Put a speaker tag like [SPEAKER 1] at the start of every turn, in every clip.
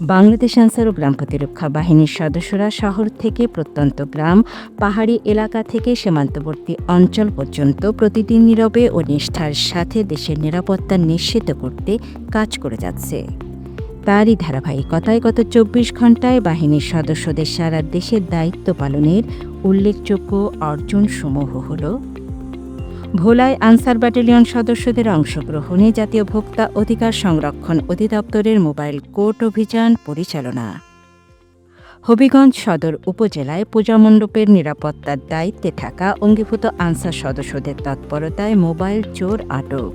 [SPEAKER 1] বাংলাদেশ আনসার ও গ্রাম প্রতিরক্ষা বাহিনীর সদস্যরা শহর থেকে প্রত্যন্ত গ্রাম, পাহাড়ি এলাকা থেকে সীমান্তবর্তী অঞ্চল পর্যন্ত প্রতিদিন নীরবে ও নিষ্ঠার সাথে দেশের নিরাপত্তা নিশ্চিত করতে কাজ করে যাচ্ছে। তারই ধারাবাহিকতায় গত চব্বিশ ঘন্টায় বাহিনীর সদস্যদের সারা দেশের দায়িত্ব পালনের উল্লেখযোগ্য অর্জনসমূহ হল ভোলায় আনসার ব্যাটালিয়ন সদস্যদের অংশগ্রহণে জাতীয় ভোক্তা অধিকার সংরক্ষণ অধিদপ্তরের মোবাইল কোর্ট অভিযান পরিচালনা। হবিগঞ্জ সদর উপজেলায় পূজা মণ্ডপের নিরাপত্তার দায়িত্বে থাকা অঙ্গীভূত আনসার সদস্যদের তৎপরতায় মোবাইল চোর আটক।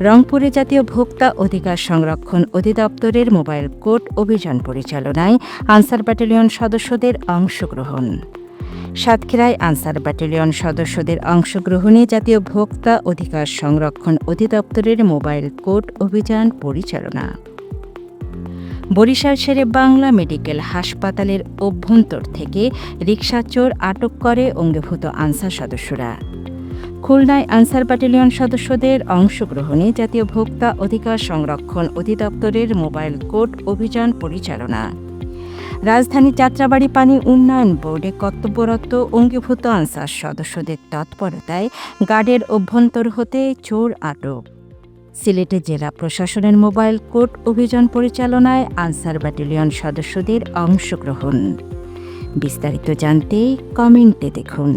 [SPEAKER 1] রংপুরে জাতীয় ভোক্তা অধিকার সংরক্ষণ অধিদপ্তরের মোবাইল কোর্ট অভিযান পরিচালনায় আনসার ব্যাটালিয়ন সদস্যদের অংশগ্রহণ। সাতক্ষীরায় আনসার ব্যাটালিয়ন সদস্যদের অংশগ্রহণে জাতীয় ভোক্তা অধিকার সংরক্ষণ অধিদপ্তরের মোবাইল কোর্ট অভিযান পরিচালনা। বরিশাল শেরে বাংলা মেডিকেল হাসপাতালের অভ্যন্তর থেকে রিকশা চোর আটক করে অঙ্গীভূত আনসার সদস্যরা। খুলনায় আনসার ব্যাটালিয়ন সদস্যদের অংশগ্রহণে জাতীয় ভোক্তা অধিকার সংরক্ষণ অধিদপ্তরের মোবাইল কোর্ট অভিযান পরিচালনা। রাজধানী যাত্রাবাড়ি পানি উন্নয়ন বোর্ডে কর্তব্যরত অঙ্গীভূত আনসার সদস্যদের তৎপরতায় গার্ডের অভ্যন্তর হতে চোর আটক। সিলেটে জেলা প্রশাসনের মোবাইল কোর্ট অভিযান পরিচালনায় আনসার ব্যাটালিয়ন সদস্যদের অংশগ্রহণ। বিস্তারিত জানতে কমেন্টে দেখুন।